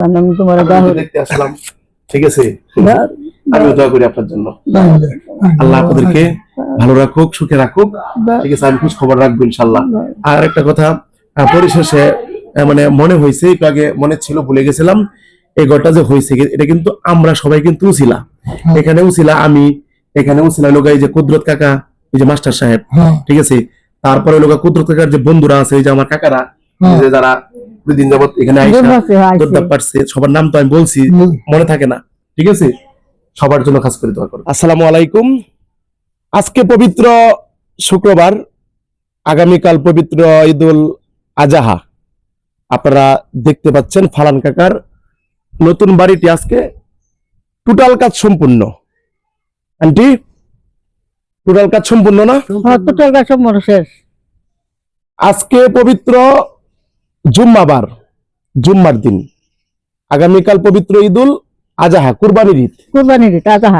তোমার দেখতে আসলাম। ঠিক আছে? দোয়া করি আপনার জন্য। আল্লাহ আপনাদেরকে ভালো রাখুক সুখে রাখুক। ঠিক আছে আমি খোঁজ খবর রাখব ইনশাল্লাহ আর একটা কথা পরিশেষে মানে মনে হয়েছে একটু আগে মনে ছিল ভুলে গেছিলাম এই ঘরটা যে হয়েছে এটা কিন্তু আমরা সবাই কিন্তু উছিলা এখানে উছিলা আমি এখানে উছিলা লোক এই যে কুদরত কাকা এই যে মাস্টার সাহেব হ্যাঁ। ঠিক আছে? তারপরে লোক কুদরত কাকার যে বন্ধুরা আছে এই যে আমার কাকারা যে যারা দুদিন যাবত এখানে আইসা পারছে সবার নাম তো আমি বলছি। মনে থাকে না ঠিক আছে? সবার জন্য খাস করে দোয়া করো। আসসালামু আলাইকুম। আজকে পবিত্র শুক্রবার আগামীকাল পবিত্র ঈদুল আজাহা। আপনারা দেখতে পাচ্ছেন ফালান কাকার নতুন বাড়িটি আজকে। টোটাল কাজ সম্পূর্ণ। আন্টি টোটাল কাজ সম্পূর্ণ না? তোর কাছে মনে শেষ। আজকে পবিত্র জুম্মাবার জুম্মার দিন। আগামীকাল পবিত্র ঈদুল আজাহা কুরবানির ঈদ। কুরবানির তাজা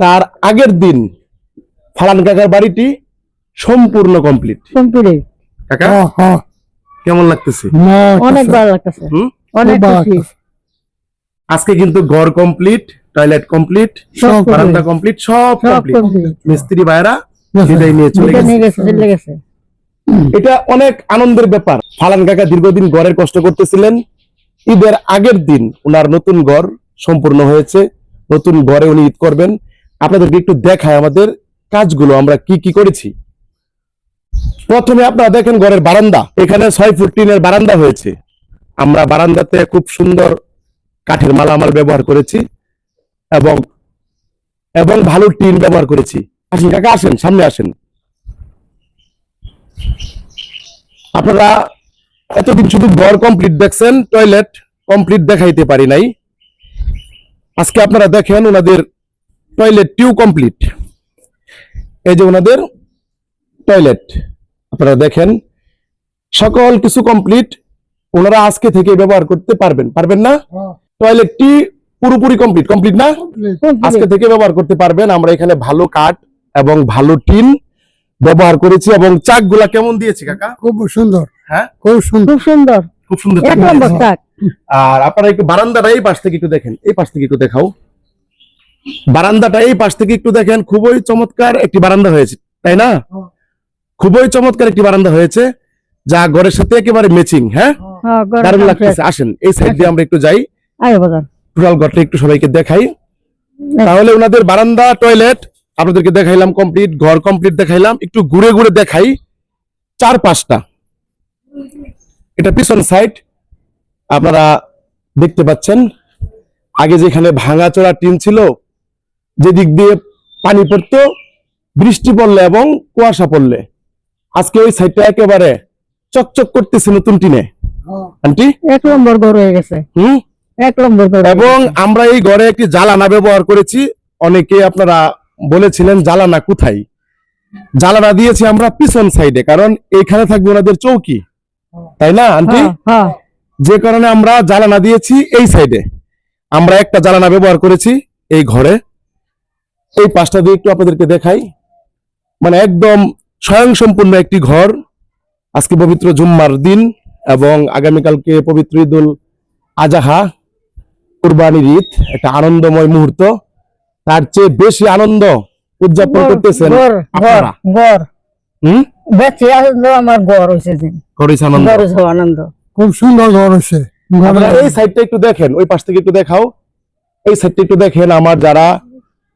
তার আগের দিন ফালান কাকার বাড়িটি সম্পূর্ণ কমপ্লিট। কমপ্লিট কাকা? হ্যাঁ হ্যাঁ। কেমন লাগতেছে? অনেক ভালো লাগতেছে। অনেক ভালো লাগতেছে। আজকে কিন্তু ঘর কমপ্লিট টয়লেট কমপ্লিট সব বারান্দা কমপ্লিট। সব কমপ্লিট। মিস্ত্রি ভাইরা বিদায় নিয়ে চলে গেছে। গেছে চলে গেছে। এটা অনেক আনন্দের ব্যাপার। ফালান কাকা দীর্ঘদিন ঘরের কষ্ট করতেছিলেন। ঈদের আগের দিন ওনার নতুন ঘর সম্পূর্ণ হয়েছে। নতুন ঘরে উনি ঈদ করবেন। আপনাদেরকে একটু দেখায় আমাদের কাজগুলো, আমরা কি কি করেছি। প্রথমে আপনারা দেখেন ঘরের বারান্দা। এখানে ছয় ফুট টিনের বারান্দা হয়েছে। আমরা বারান্দাতে খুব সুন্দর কাঠের মালামাল ব্যবহার করেছি এবং এবং ভালো টিন ব্যবহার করেছি। আসেন কাকা, আসেন, সামনে আসেন। আপনারা এতদিন শুধু ঘর কমপ্লিট দেখছেন টয়লেট কমপ্লিট দেখাইতে পারি নাই। আজকে আপনারা দেখেন ওনাদের টয়লেট টিউ কমপ্লিট এই যে ওনাদের টয়লেট আপনারা দেখেন সকল কিছু কমপ্লিট ওনারা আজকে থেকে ব্যবহার করতে পারবেন পারবেন না? হ্যাঁ, টয়লেটটি পুরোপুরি কমপ্লিট কমপ্লিট না? আজকে থেকে ব্যবহার করতে পারবেন। আমরা এখানে ভালো কাঠ এবং ভালো টিন ব্যবহার করেছি এবং চাকগুলা কেমন দিয়েছি কাকা? খুব সুন্দর। হ্যাঁ? খুব সুন্দর। খুব সুন্দর। খুব সুন্দর এক নম্বর চাক। আর আপনারা একটু বারান্দাটা এই পাশ থেকে একটু দেখেন এই পাশ থেকে একটু দেখাও। বারান্দাটা এই পাশ থেকে একটু দেখেন খুবই চমৎকার একটি বারান্দা হয়েছে তাই না? খুবই চমৎকার একটি বারান্দা হয়েছে যা ঘরের সাথে একেবারে ম্যাচিং হ্যাঁ? হ্যাঁ, দারুণ লাগতেছে। আসেন এই সাইড দিয়ে আমরা একটু যাই। আয় বাজার টোটাল ঘরটা একটু সবাইকে দেখাই। তাহলে ওনাদের বারান্দা টয়লেট আপনাদেরকে দেখাইলাম কমপ্লিট ঘর কমপ্লিট দেখাইলাম। একটু ঘুরে ঘুরে দেখাই। চার পাঁচটা এটা পিছন সাইড আপনারা দেখতে পাচ্ছেন। আগে যেখানে ভাঙাচোরা টিন ছিল যেদিক দিয়ে পানি পড়তো বৃষ্টি পড়লে এবং কুয়াশা পড়লে। আজকে ওই সাইডটা একেবারে চকচক করতেছে নতুন টিনে। আন্টি? এক নম্বর ঘর হয়ে গেছে। হুম? এক নম্বর ঘর এবং আমরা এই ঘরে একটি জ্বালানা ব্যবহার করেছি। অনেকে আপনারা বলেছিলেন জ্বালানা কোথায়? জ্বালানা দিয়েছি আমরা পিছন সাইডে কারণ এইখানে থাকবে ওনাদের চৌকি। তাই না আন্টি? হ্যাঁ, হ্যাঁ। যে কারণে আমরা জ্বালানা দিয়েছি এই সাইডে আমরা একটা জ্বালানা ব্যবহার করেছি এই ঘরে। এই পাঁচটা দিয়ে একটু আপনাদেরকে দেখাই। মানে একদম স্বয়ংসম্পূর্ণ একটি ঘর। আজকে পবিত্র জুম্মার দিন এবং আগামীকালকে পবিত্র ঈদুল আজাহা কুরবানির ঈদ একটা আনন্দময় মুহূর্ত। তার চেয়ে বেশি আনন্দ উদযাপন করতেছেন ঘর, ঘর, আপনারা হুম? বেঁচে আনন্দ আমার ঘর হয়েছে আনন্দ। আনন্দ। খুব সুন্দর এই সাইডটা একটু দেখেন ওই পাশ থেকে একটু দেখাও। এই সাইডটা একটু দেখেন আমার যারা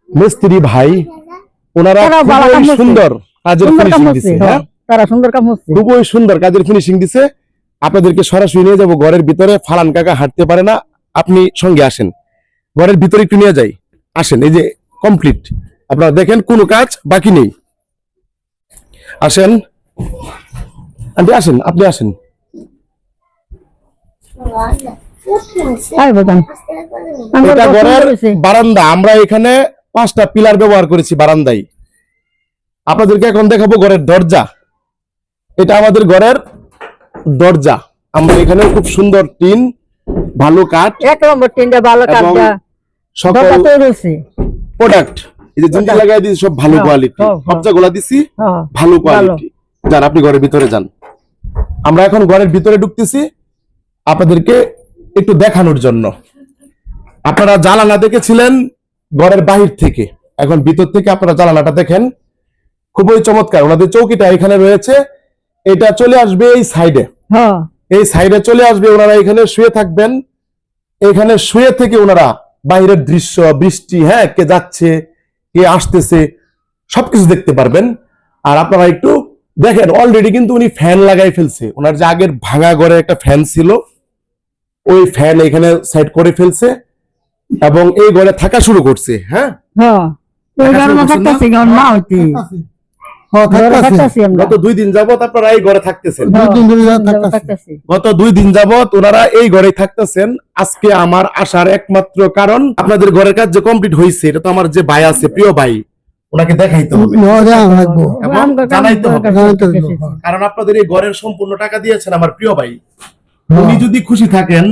মিস্ত্রি ভাই ওনারা খুবই সুন্দর কাজের সুন্দর ফিনিশিং দিছে হ্যাঁ, তারা সুন্দর কাম হচ্ছে খুবই সুন্দর কাজের ফিনিশিং দিছে। আপনাদেরকে সরাসরি নিয়ে যাব ঘরের ভিতরে ফালান কাকা হাঁটতে পারে না। আপনি সঙ্গে আসেন। ঘরের ভিতরে একটু নিয়ে যাই। আসেন এই যে কমপ্লিট আপনারা দেখেন কোনো কাজ বাকি নেই। আসেন। আন্টি আসেন আপনি আসেন। এটা ঘরের বারান্দা। আমরা এখানে পাঁচটা পিলার ব্যবহার করেছি বারান্দায়। আপনাদেরকে এখন দেখাবো ঘরের দরজা। এটা আমাদের ঘরের দরজা। আমরা এখানে খুব সুন্দর টিন ভালো কাঠ। এক নম্বর তিনটা ভালো কাজটা সকল প্রোডাক্ট এই যে জিনিস লাগাই দিয়েছি সব ভালো হ্যাঁ, কোয়ালিটি হ্যাঁ, হ্যাঁ। সবজা গুলা দিছি হ্যাঁ, ভালো কোয়ালিটি যান আপনি ঘরের ভিতরে যান। আমরা এখন ঘরের ভিতরে ঢুকতেছি আপনাদেরকে একটু দেখানোর জন্য। আপনারা জানালা দেখেছিলেন ঘরের বাহির থেকে। এখন ভিতর থেকে আপনারা জানালাটা দেখেন। খুবই চমৎকার। ওনাদের চৌকিটা এখানে রয়েছে। এটা চলে আসবে এই সাইডে। হ্যাঁ। এই সাইডে চলে আসবে ওনারা এখানে শুয়ে থাকবেন। এখানে শুয়ে থেকে ওনারা বাইরের দৃশ্য বৃষ্টি হ্যাঁ কে যাচ্ছে কে আসতেছে সবকিছু দেখতে পারবেন। আর আপনারা একটু দেখেন অলরেডি কিন্তু উনি ফ্যান লাগাই ফেলছে। ওনার যে আগের ভাঙা ঘরে একটা ফ্যান ছিল ওই ফ্যান এখানে সেট করে ফেলছে এবং এই ঘরে থাকা শুরু করছে হ্যাঁ? হ্যাঁ। গত দুই দিন যাবত আপনারা এই ঘরে থাকতেছেন। দুই দিন ধরে হ্যাঁ, থাকতেছি। থাকতেছি। গত দুই দিন যাবত ওনারা এই ঘরে থাকতেছেন। আজকে আমার আসার একমাত্র কারণ আপনাদের ঘরের কাজ যে কমপ্লিট হয়েছে এটা তো আমার যে ভাই আছে প্রিয় ভাই ওনাকে দেখাইতে হবে। জানাইতে হবে। হ্যাঁ। কারণ আপনাদের এই ঘরের সম্পূর্ণ টাকা দিয়েছেন আমার প্রিয় ভাই। হ্যাঁ। উনি যদি খুশি থাকেন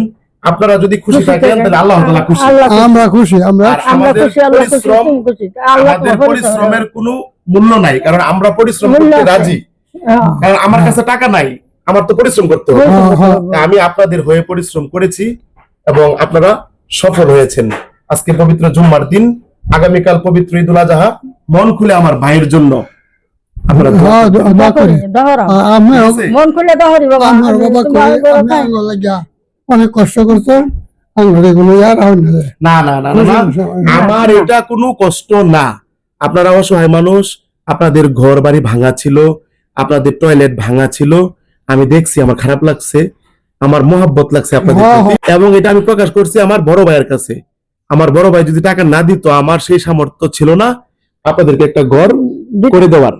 আপনারা যদি খুশি থাকেন। তাহলে আল্লাহ তাআলা খুশি। আল্লাহ আমরা খুশি আমরা আমরা খুশি আল্লাহ খুশি আমাদের পরিশ্রমের কোনো মূল্য নাই কারণ আমরা পরিশ্রম করতে রাজি। কারণ আমার কাছে টাকা নাই আমার তো পরিশ্রম করতে হবে। আমি আপনাদের হয়ে পরিশ্রম করেছি এবং আপনারা সফল হয়েছেন। আজকে পবিত্র জুম্মার দিন আগামীকাল পবিত্র ঈদুল আজহা মন খুলে আমার ভাইয়ের জন্য। হ্যাঁ? মন অনেক কষ্ট করছে। না না, না আমার এটা কোনো কষ্ট না। আপনারা অসহায় মানুষ আপনাদের ঘর বাড়ি ভাঙা ছিল আপনাদের টয়লেট ভাঙা ছিল আমি দেখছি আমার খারাপ লাগছে আমার মহাব্বত লাগছে আপনাদের হ্যাঁ, এবং এটা আমি প্রকাশ করছি আমার বড় ভাইয়ের কাছে। আমার বড় ভাই যদি টাকা না দিত আমার সেই সামর্থ্য ছিল না আপনাদেরকে একটা ঘর করে দেওয়ার।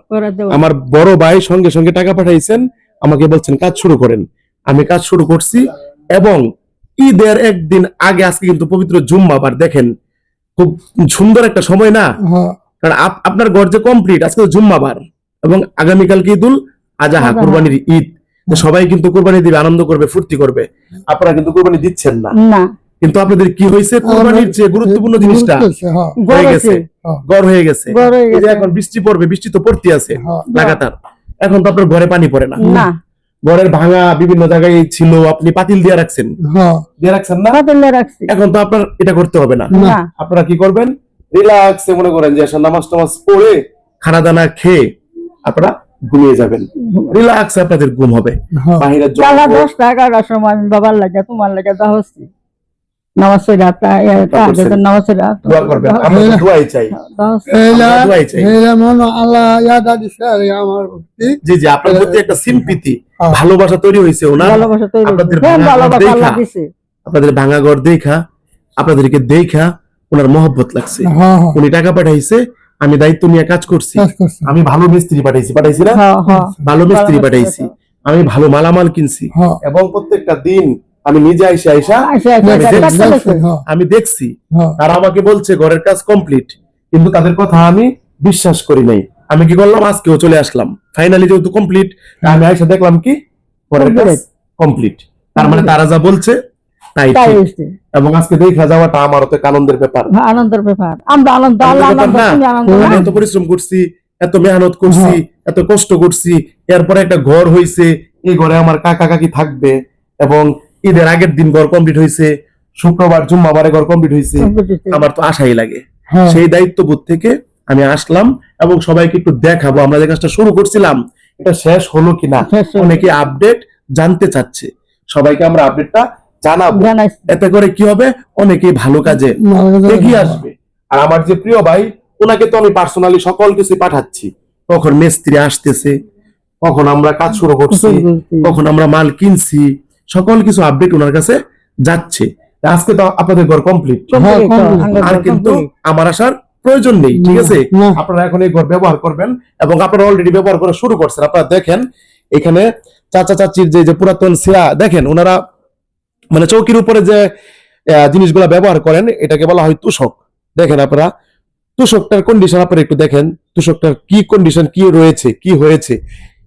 আমার বড় ভাই সঙ্গে সঙ্গে টাকা পাঠাইছেন আমাকে বলছেন কাজ শুরু করেন। আমি কাজ শুরু করছি এবং ঈদের একদিন আগে আজকে কিন্তু পবিত্র জুম্মাবার দেখেন খুব সুন্দর একটা সময় না? হ্যাঁ, কারণ আপনার ঘর যে কমপ্লিট আজকে জুম্মাবার এবং আগামীকালকে ঈদুল আজাহা। কোরবানির ঈদ। সবাই কিন্তু কোরবানি দিবে আনন্দ করবে ফুর্তি করবে। আপনারা কিন্তু কোরবানি দিচ্ছেন না। কিন্তু আপনাদের কি হয়েছে? কোরবানির যে গুরুত্বপূর্ণ জিনিসটা আছে, হ্যাঁ, হয়ে গেছে। হ্যাঁ, গড় হয়ে গেছে। এই যে এখন বৃষ্টি পড়বে বৃষ্টি তো পড়তে আছে হ্যাঁ। লাগাতার। এখন তো আপনার ঘরে পানি পড়ে না। ঘরের ভাঙা বিভিন্ন জায়গায় ছিল আপনি পাতিল দিয়ে রাখছেন। হ্যাঁ, দিয়ে রাখছেন না? এখন তো আপনার এটা করতে হবে না। আপনারা কি করবেন? রিল্যাক্সে মনে করেন যে আসলে নামাজ টামাজ পড়ে খানা দানা খেয়ে আপনারা ঘুমিয়ে যাবেন। রিল্যাক্স আপনাদের ঘুম হবে। হ্যাঁ। বাহিরের বেলা দশটা এগারোটার সময় আমি বাবার লাগে তোমার লাগে দা হচ্ছি নামাজ পড়া নামাজ পড়া দোয়া করবেন। আমরা দোয়াই চাই। দোয়াই চাই। এইলা হয় আল্লাহ ইয়াদা দিছে আমার জি জি আপনার প্রতি একটা সিম্পিতি হ্যাঁ। ভালোবাসা তৈরি হয়েছে ওনার। ভালোবাসা তৈরি আপনাদের ভাঙা ঘর ভালোবাসা আল্লাহ দিছে। আপনাদের ভাঙা ঘর দেখা। আপনাদেরকে দেখা। ওনার মহব্বত লাগছে। হ্যাঁ, হ্যাঁ, উনি টাকা পাঠাইছে আমি দায়িত্ব নিয়ে কাজ করছি। আমি ভালো মিস্ত্রি পাঠাইছি পাঠাইছি না? হ্যাঁ ভালো মিস্ত্রি পাঠাইছি। আমি ভালো মালামাল কিনছি। এবং প্রত্যেকটা দিন আমি নিজে আইসা আইসা আমি দেখছি, তারা আমাকে বলছে ঘরের কাজ কমপ্লিট কিন্তু তাদের কথা আমি বিশ্বাস করি নাই। আমি কি করলাম? আজকেও চলে আসলাম। ফাইনালি যেহেতু কমপ্লিট আমি আইসা দেখলাম কি? ঘরের কাজ কমপ্লিট তার মানে তারা যা বলছে তাই এবং আজকে দেখা যাওয়াটা আমার তো আনন্দের ব্যাপার। হ্যাঁ, আনন্দের ব্যাপার। আমরা আনন্দ আল্লাহ আনন্দ? এত পরিশ্রম করছি এত মেহনত করছি এত কষ্ট করছি এরপরে একটা ঘর হইছে এই ঘরে আমার কাকা কাকি থাকবে এবং ঈদের আগের দিন ঘর কমপ্লিট হয়েছে শুক্রবার জুম্মাবারে ঘর কমপ্লিট হয়েছে আমার তো আশাই লাগে। হ্যাঁ, সেই দায়িত্ববোধ থেকে আমি আসলাম এবং সবাইকে একটু দেখাবো। আমরা যে কাজটা শুরু করছিলাম এটা শেষ হলো কিনা? অনেকে আপডেট জানতে চাচ্ছে। সবাইকে আমরা আপডেটটা জানাব। এতে করে কি হবে? অনেকেই ভালো কাজে এগিয়ে আসবে। আর আমার যে প্রিয় ভাই ওনাকে তো আমি পার্সোনালি সকল কিছু পাঠাচ্ছি। কখন মিস্ত্রি আসতেছে কখন আমরা কাজ শুরু করছি কখন আমরা মাল কিনছি সকল কিছু আপডেট ওনার কাছে যাচ্ছে। আজকে তো আপনাদের ঘর কমপ্লিট হ্যাঁ, আর কিন্তু আমার আসার প্রয়োজন নেই ঠিক আছে? আপনারা এখন এই ঘর ব্যবহার করবেন এবং আপনারা অলরেডি ব্যবহার করা শুরু করছেন। আপনারা দেখেন এখানে চাচা চাচির যে যে পুরাতন সিরা দেখেন ওনারা মানে চৌকির উপরে যে জিনিসগুলা ব্যবহার করেন, এটাকে বলা হয় তুষক। দেখেন আপনারা, তুষকটার কন্ডিশন আপনারা একটু দেখেন, তুষকটার কি কন্ডিশন কি রয়েছে, কি হয়েছে,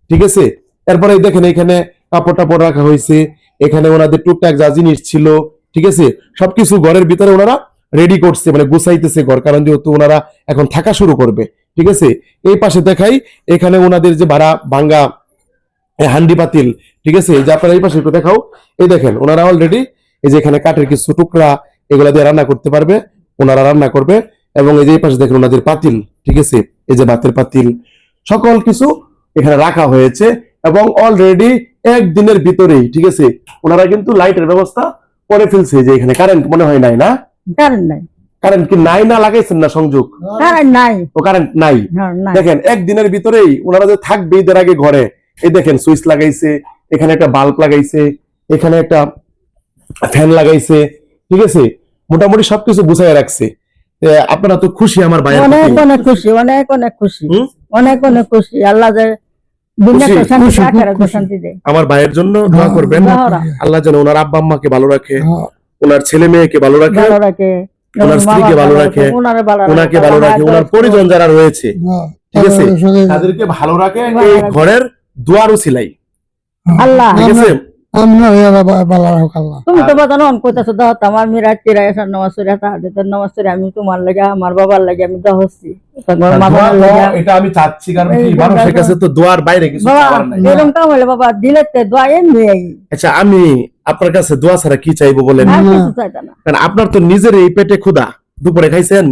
ঠিক আছে? তারপরে দেখেন এখানে কাপড় টাপড় রাখা হয়েছে, এখানে ওনাদের টুকটাক যা জিনিস ছিল, ঠিক আছে? সবকিছু ঘরের ভিতরে ওনারা রেডি করছে মানে গুছাইতেছে ঘর, কারণ যেহেতু ওনারা এখন থাকা শুরু করবে, ঠিক আছে? এই পাশে দেখাই, এখানে ওনাদের যে ভাড়া ভাঙ্গা হান্ডি পাতিল ঠিক আছে? এই যে আপনারা এই পাশে একটু দেখাও। এই দেখেন ওনারা অলরেডি এই যে এখানে কাঠের কিছু টুকরা এগুলা দিয়ে রান্না করতে পারবে ওনারা রান্না করবে এবং এই যে এই পাশে দেখেন ওনাদের পাতিল ঠিক আছে? এই যে ভাতের পাতিল সকল কিছু এখানে রাখা হয়েছে এবং অলরেডি একদিনের ভিতরেই ঠিক আছে? ওনারা কিন্তু লাইটের ব্যবস্থা করে ফেলছে যে এখানে কারেন্ট মনে হয় নাই না? কারেন্ট নাই। কারেন্ট কি নাই না লাগাইছেন না সংযোগ? কারেন্ট নাই। ও কারেন্ট নাই। হ্যাঁ, নাই। দেখেন একদিনের ভিতরেই ওনারা যে থাকবে ঈদের আগে ঘরে এই দেখেন সুইচ লাগাইছে এখানে একটা বাল্ব লাগাইছে এখানে একটা ফ্যান লাগাইছে ঠিক আছে? মোটামুটি সবকিছু গুছাই রাখছে। আপনারা তো খুশি আমার ভাইয়ের অনেক অনেক খুশি অনেক অনেক খুশি অনেক অনেক খুশি। আল্লাহ আমার ভাইয়ের জন্য দোয়া হ্যাঁ, করবেন। আল্লাহ যেন ওনার আব্বা আম্মাকে ভালো রাখে হ্যাঁ, ওনার ছেলে মেয়েকে ভালো রাখে ওনার স্ত্রীকে ভালো রাখে, ওনারে ভালো রাখে ওনাকে ভালো রাখে ওনার পরিজন যারা রয়েছে হ্যাঁ, ঠিক আছে? তাদেরকে ভালো রাখে এই রাখে। ঘরের দুয়ারও সিলাই। আল্লাহ। ঠিক আছে? আমরা এরা বালা রাখো আল্লাহ তুমি তো বাজানো অন কইতাছো দাও আমার মিরাজ চিরা এসার নামাজ পড়ে তাহাদের নামাজ পড়ে আমি তোমার লাগে আমার বাবার লাগে আমি দা হচ্ছি। তোমার মা দোয়া বাবার তো লাগে এটা আমি চাচ্ছি কারণ কি মানুষের কাছে তো দোয়ার বাইরে কিছু বাবা নাই। এরকম কাম হলে বাবা দিলে তে দোয়াই নেই আচ্ছা আমি আপনার কাছে দোয়া ছাড়া কি চাইব বলেন? কারণ আপনার তো নিজের এই পেটে ক্ষুধা। দুপুরে খাইছেন।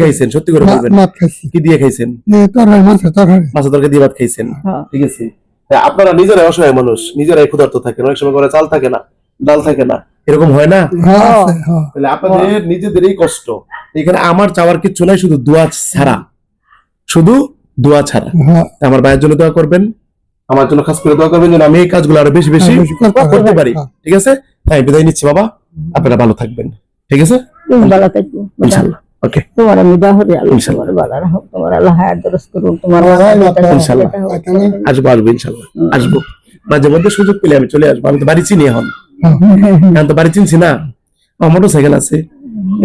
খাইছেন? সত্যি করে বলবেন। কি দিয়ে খাইছেন? মাছের তরকারি। দিয়ে ভাত খাইছেন? হ্যাঁ। ঠিক আছে। আপনারা নিজেরাই অসহায় মানুষ নিজেরাই ক্ষুধার্ত থাকেন। অনেক সময় করে চাল থাকে না ডাল থাকে না। এরকম হয় না? হ্যাঁ হ্যাঁ। হ্যাঁ। তাহলে আপনাদের নিজেদেরই কষ্ট। এখানে আমার চাওয়ার কিচ্ছু নাই শুধু দোয়া ছাড়া। শুধু দোয়া ছাড়া। হ্যাঁ। আমার ভাইয়ের জন্য দোয়া করবেন। আমার জন্য খাস করে দোয়া করবেন যেন আমি এই কাজগুলো আরও বেশি বেশি হ্যাঁ, করতে পারি। হ্যাঁ। ঠিক আছে? তাই বিদায় নিচ্ছি বাবা। আপনারা ভালো থাকবেন। ঠিক আছে? ভালো থাকো ইনশাল্লাহ ওকে তোমার আমি দাহরি আল্লাহ তোমার ভালো রাখো তোমার আল্লাহ হায়াত দরস করুন তোমার আসব আসব ইনশাল্লাহ। আসব। মাঝে মধ্যে সুযোগ পেলে আমি চলে আসব। আমি তো বাড়ি চিনি এখন। এখন তো বাড়ি চিনছি না। আমার মোটর সাইকেল আছে।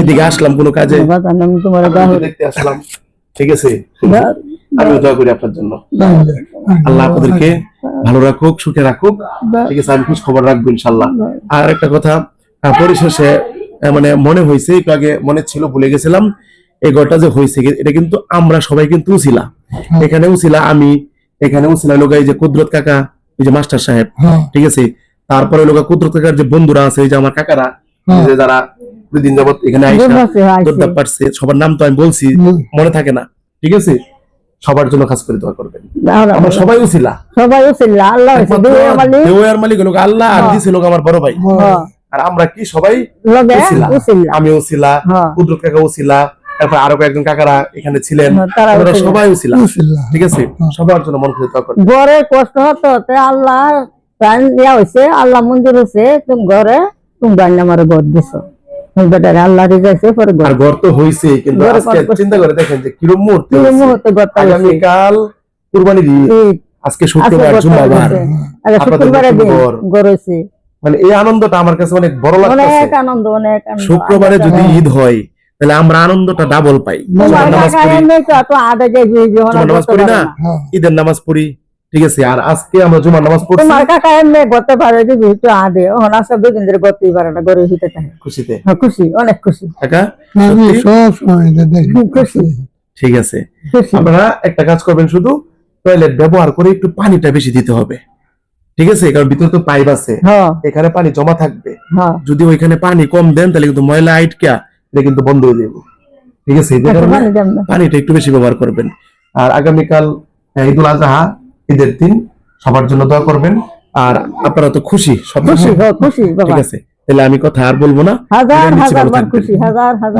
এদিকে আসলাম কোনো কাজে। তোমার দেখতে আসলাম। ঠিক আছে? আমি দোয়া করি আপনার জন্য। আল্লাহ আপনাদেরকে ভালো রাখুক সুখে রাখুক। ঠিক আছে আমি খোঁজ খবর রাখব ইনশাল্লাহ। আর একটা কথা পরিশেষে মানে মনে হয়েছে একটু আগে মনে ছিল ভুলে গেছিলাম। এই ঘরটা যে হয়েছে এটা কিন্তু আমরা সবাই কিন্তু উছিলা এখানেও ছিল আমি এখানেও ছিল লোক এই যে কুদরত কাকা এই যে মাস্টার সাহেব হ্যাঁ। ঠিক আছে? তারপরে লোক কুদরত কাকার যে বন্ধুরা আছে এই যে আমার কাকারা যে যারা দুদিন যাবত এখানে আইসা পারছে সবার নাম তো আমি বলছি মনে থাকে না ঠিক আছে? সবার জন্য খাস করে দোয়া করবেন। আমরা সবাই উছিলা সবাই উছিল আল্লাহ দেওয়ার মালিক হলো আল্লাহ আর হ্যাঁ। দিছে লোক আমার বড় ভাই। হ্যাঁ। আর আমরা কি সবাই আমি উছিলা হ্যাঁ। কাকা উছিলা তারপর আরও কয়েকজন কাকারা এখানে ছিলেন। হ্যাঁ, তারা আমরা উছিলা। সবাই উছিলা বিসমিল্লাহ। ঠিক আছে? সবার জন্য মন খুলে দোয়া ঘরে কষ্ট হতো আল্লাহ প্রাণ দেওয়া হয়েছে আল্লাহ মন্দির হয়েছে তুমি ঘরে তুমি গান আমার ঘর দিছো। আল্লাহ রিজাইছে পরে আর ঘর তো হইছে কিন্তু আজকে চিন্তা করে দেখেন যে কিরম মুহূর্তে। মুহূর্তে কুরবানির ঈদ। শুক্রবার আগে ঘর। মানে এই আনন্দটা আমার কাছে অনেক বড় লাগতেছে। অনেক আনন্দ অনেক আনন্দ। শুক্রবারে যদি ঈদ হয় তাহলে আমরা আনন্দটা ডাবল পাই। নামাজ পড়ি এমনি তো এত আদা যায় জীবন জুমার নামাজ পড়ি না হ্যাঁ। ঈদের নামাজ পড়ি ঠিক আছে আর আজকে আমরা জুমার নামাজ পড়ছি। তোমার কাকা এমনি করতে পারে যে একটু আদে ওখানে আসলে দুই দিন ধরে করতেই পারে না ঘরে হিতে থাকে খুশিতে? হ্যাঁ, খুশি অনেক খুশি। কাকা সত্যি? সব সময় এটা দেখি খুশি। ঠিক আছে। আপনারা একটা কাজ করবেন শুধু টয়লেট ব্যবহার করে একটু পানিটা বেশি দিতে হবে। ঠিক আছে? কারণ ভিতরে তো পাইপ আছে। হ্যাঁ। এখানে পানি জমা থাকবে। হ্যাঁ। যদি ওইখানে পানি কম দেন তাহলে কিন্তু ময়লা আইটকা এটা কিন্তু বন্ধ হয়ে যাবে। ঠিক আছে? এই কারণে না। পানিটা একটু বেশি ব্যবহার করবেন। আর আগামীকাল ঈদুল আজহা ঈদের দিন সবার জন্য দোয়া করবেন। আর আপনারা তো খুশি সব খুশি হ্যাঁ, খুশি ঠিক আছে? তাহলে আমি কথা আর বলব না। হাজার হাজার। খুশি হাজার হাজার